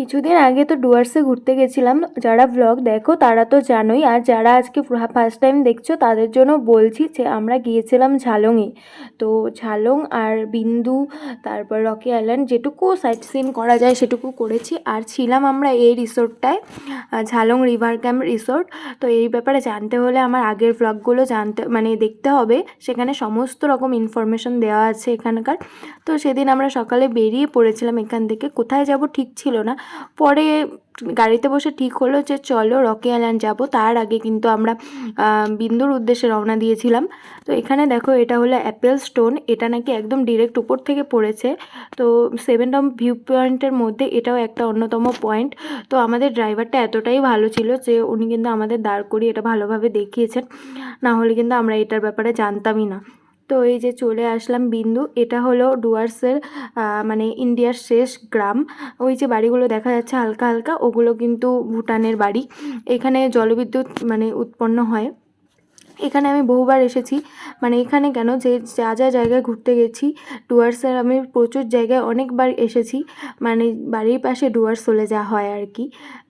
কিছুদিন আগে তো ডুয়ার্সে ঘুরতে গেছিলাম। যারা ব্লগ দেখো তারা তো জানোই, আর যারা আজকে ফার্স্ট টাইম দেখছ তাদের জন্য বলছি যে আমরা গিয়েছিলাম ঝালংয়ে। তো ঝালং আর বিন্দু, তারপর রকি আইল্যান্ড যেটুকু সাইট সিন করা যায় সেটুকু করেছি। আর ছিলাম আমরা এই রিসোর্টটায় ঝালং রিভার ক্যাম্প রিসোর্ট তো এই ব্যাপারে জানতে হলে আমার আগের ব্লগগুলো জানতে মানে দেখতে হবে। সেখানে সমস্ত রকম ইনফরমেশন দেওয়া আছে এখানকার। তো সেদিন আমরা সকালে বেরিয়ে পড়েছিলাম এখান থেকে। কোথায় যাব ঠিক ছিল না। পরে গাড়িতে বসে ঠিক হলো যে চলো রকি আইল্যান্ড যাব। তার আগে কিন্তু আমরা বিন্দুর উদ্দেশ্যে রওনা দিয়েছিলাম। তো এখানে দেখো এটা হলো অ্যাপেল স্টোন এটা নাকি একদম ডিরেক্ট উপর থেকে পড়েছে। তো সেভেন টম ভিউ পয়েন্টের মধ্যে এটাও একটা অন্যতম পয়েন্ট তো আমাদের ড্রাইভারটা এতটাই ভালো ছিল যে উনি কিন্তু আমাদের দাঁড় করিয়ে এটা ভালোভাবে দেখিয়েছেন। না হলে কিন্তু আমরা এটার ব্যাপারে জানতামই না। তো এই যে চলে আসলাম বিন্দু, এটা হলো ডুয়ার্সের মানে ইন্ডিয়ার শেষ গ্রাম। ওই যে বাড়িগুলো দেখা যাচ্ছে হালকা হালকা, ওগুলো কিন্তু ভুটানের বাড়ি। এখানে জলবিদ্যুৎ মানে উৎপন্ন হয়। এখানে আমি বহুবার এসেছি। মানে এখানে কেন? যে যা যা জায়গায় ঘুরতে গেছি, ডুয়ার্সের আমি প্রচুর জায়গায় অনেকবার এসেছি। মানে বাড়ির পাশে ডুয়ার্স চলে যাওয়া হয় আর কি।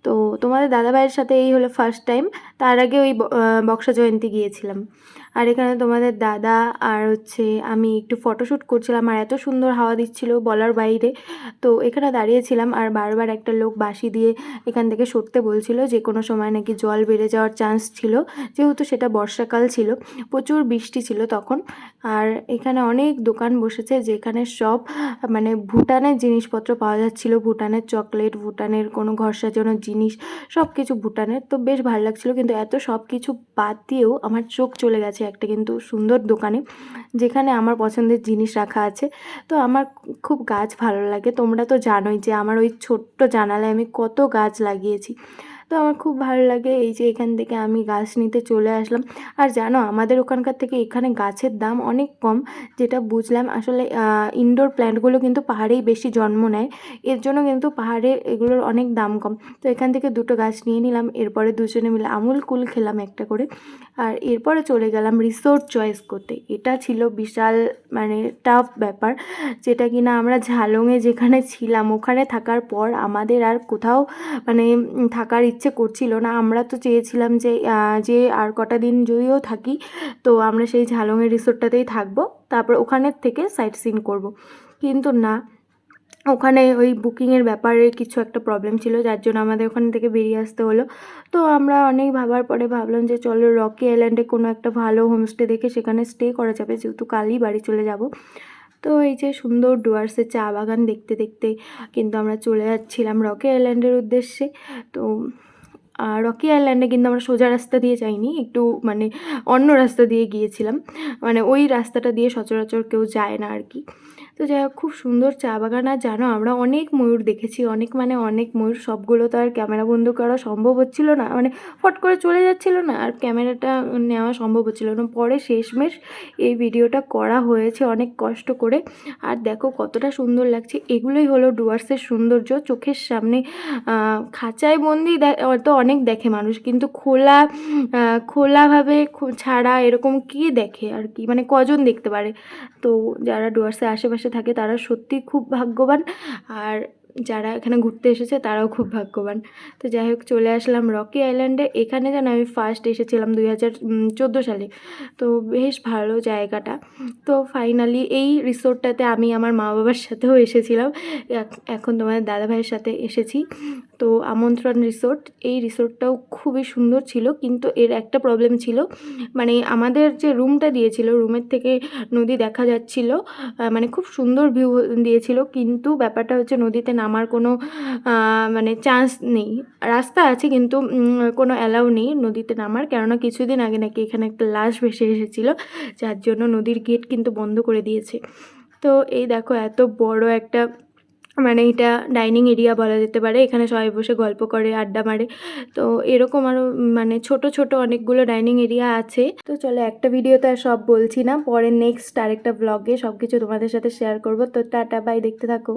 তো তোমাদের দাদাভাইয়ের সাথে এই হলো ফার্স্ট টাইম তার আগে ওই বক্সা জয়ন্তী গিয়েছিলাম। আর এখানে তোমাদের দাদা আর হচ্ছে আমি একটু ফটোশ্যুট করছিলাম আর এত সুন্দর হাওয়া দিচ্ছিল বলার বাইরে। তো এখানে দাঁড়িয়েছিলাম আর বারবার একটা লোক বাঁশি দিয়ে এখান থেকে সরতে বলছিল যে কোনো সময় নাকি জল বেড়ে যাওয়ার চান্স ছিল, যেহেতু সেটা বর্ষাকাল ছিল, প্রচুর বৃষ্টি ছিল তখন। আর এখানে অনেক দোকান বসেছে যেখানে সব মানে ভুটানের জিনিসপত্র পাওয়া যাচ্ছিল, ভুটানের চকলেট ভুটানের কোনো ঘর সাজানোর জিনিস সব কিছু ভুটানের। তো বেশ ভালো লাগছিল কিন্তু এত সব কিছু বাদ দিয়েও আমার চোখ চলে গেছে। একটা কিন্তু সুন্দর দোকানে, যেখানে আমার পছন্দের জিনিস রাখা আছে। তো আমার খুব গাছ ভালো লাগে। তোমরা তো জানোই যে আমার ওই ছোট্ট জানালায় আমি কত গাছ লাগিয়েছি। তো আমার খুব ভালো লাগে এই যে এখান থেকে আমি গাছ নিতে চলে আসলাম। আর জানো, আমাদের ওখানকার থেকে এখানে গাছের দাম অনেক কম, যেটা বুঝলাম। আসলে ইনডোর প্ল্যান্টগুলো কিন্তু পাহাড়েই বেশি জন্ম নেয়। এর জন্য কিন্তু পাহাড়ে এগুলোর অনেক দাম কম। তো এখান থেকে দুটো গাছ নিয়ে নিলাম, এরপরে দুজনে মিলে আমুল কুল খেলাম একটা করে। আর এরপরে চলে গেলাম রিসোর্ট চয়েস করতে। এটা ছিল বিশাল মানে টাফ ব্যাপার, যেটা কিনা আমরা ঝালংয়ে যেখানে ছিলাম, ওখানে থাকার পর আমাদের আর কোথাও মানে থাকার ইচ্ছে করছিল না। আমরা তো চেয়েছিলাম যে যে আর কটা দিন যদিও থাকি, তো আমরা সেই ঝালংয়ের রিসোর্টটাতেই থাকব। তারপর ওখানের থেকে সাইট সিন করব। কিন্তু না, ওখানে ওই বুকিংয়ের ব্যাপারে কিছু একটা প্রবলেম ছিল, যার জন্য আমাদের ওখান থেকে বেরিয়ে আসতে হলো। তো আমরা অনেক ভাবার পরে ভাবলাম যে, চলো রকি আইল্যান্ডে কোনো একটা ভালো হোমস্টে দেখে সেখানে স্টে করা যাবে, যেহেতু কালই বাড়ি চলে যাব। তো এই যে সুন্দর ডুয়ার্সের চা বাগান দেখতে দেখতে কিন্তু আমরা চলে যাচ্ছিলাম রকি আইল্যান্ডের উদ্দেশ্যে। তো রকি আইল্যান্ডে কিন্তু আমরা সোজা রাস্তা দিয়ে যাইনি, একটু মানে অন্য রাস্তা দিয়ে গিয়েছিলাম। মানে ওই রাস্তাটা দিয়ে সচরাচর কেউ যায় না আর কি। তো যাই হোক, খুব সুন্দর চা বাগান। আর জানো, আমরা অনেক ময়ূর দেখেছি। অনেক মানে অনেক ময়ূর। সবগুলো তো আর ক্যামেরা বন্ধ করা সম্ভব হচ্ছিল না। মানে ফট করে চলে যাচ্ছিল না। আর ক্যামেরাটা নেওয়া সম্ভব হচ্ছিল না। পরে শেষমেশ এই ভিডিওটা করা হয়েছে অনেক কষ্ট করে। আর দেখো, কতটা সুন্দর লাগছে। এগুলোই হলো ডুয়ার্সের সৌন্দর্য। চোখের সামনে খাঁচায় বন্দি তো অনেক দেখে মানুষ। কিন্তু খোলা খোলাভাবে ছাড়া এরকম কি দেখে আর কি? মানে কজন দেখতে পারে? তো যারা ডুয়ার্সের আশেপাশে থাকে তারা সত্যি খুব ভাগ্যবান। আর যারা এখানে ঘুরতে এসেছে তারাও খুব ভাগ্যবান। তো যাই হোক, চলে আসলাম রকি আইল্যান্ডে। এখানে যেন আমি ফার্স্ট এসেছিলাম দুই হাজার চোদ্দ সালে। তো বেশ ভালো জায়গাটা। তো ফাইনালি এই রিসোর্টটাতে আমি আমার মা বাবার সাথেও এসেছিলাম। এখ- এখন তোমাদের দাদাভাইয়ের সাথে এসেছি। তো আমন্ত্রণ রিসোর্ট, এই রিসোর্টটাও খুবই সুন্দর ছিল। কিন্তু এর একটা প্রবলেম ছিল মানে আমাদের যে রুমটা দিয়েছিল রুমের থেকে নদী দেখা যাচ্ছিল মানে খুব সুন্দর ভিউ দিয়েছিল। কিন্তু ব্যাপারটা হচ্ছে নদীতে নামার কোনো মানে চান্স নেই। রাস্তা আছে কিন্তু কোনো অ্যালাউ নেই নদীতে নামার। কেননা কিছুদিন আগে নাকি এখানে একটা লাশ ভেসে এসেছিল, যার জন্য নদীর গেট কিন্তু বন্ধ করে দিয়েছে। তো এই দেখো, এত বড় একটা মানে এটা ডাইনিং এরিয়া বলা যেতে পারে। এখানে সবাই বসে গল্প করে, আড্ডা মারে। তো এরকম আরও মানে ছোট ছোট অনেকগুলো ডাইনিং এরিয়া আছে। তো চলো একটা ভিডিওতে আর সব বলছি না। পরে নেক্সট আরেকটা ব্লগে সব কিছু তোমাদের সাথে শেয়ার করব। তো টাটা বাই দেখতে থাকো।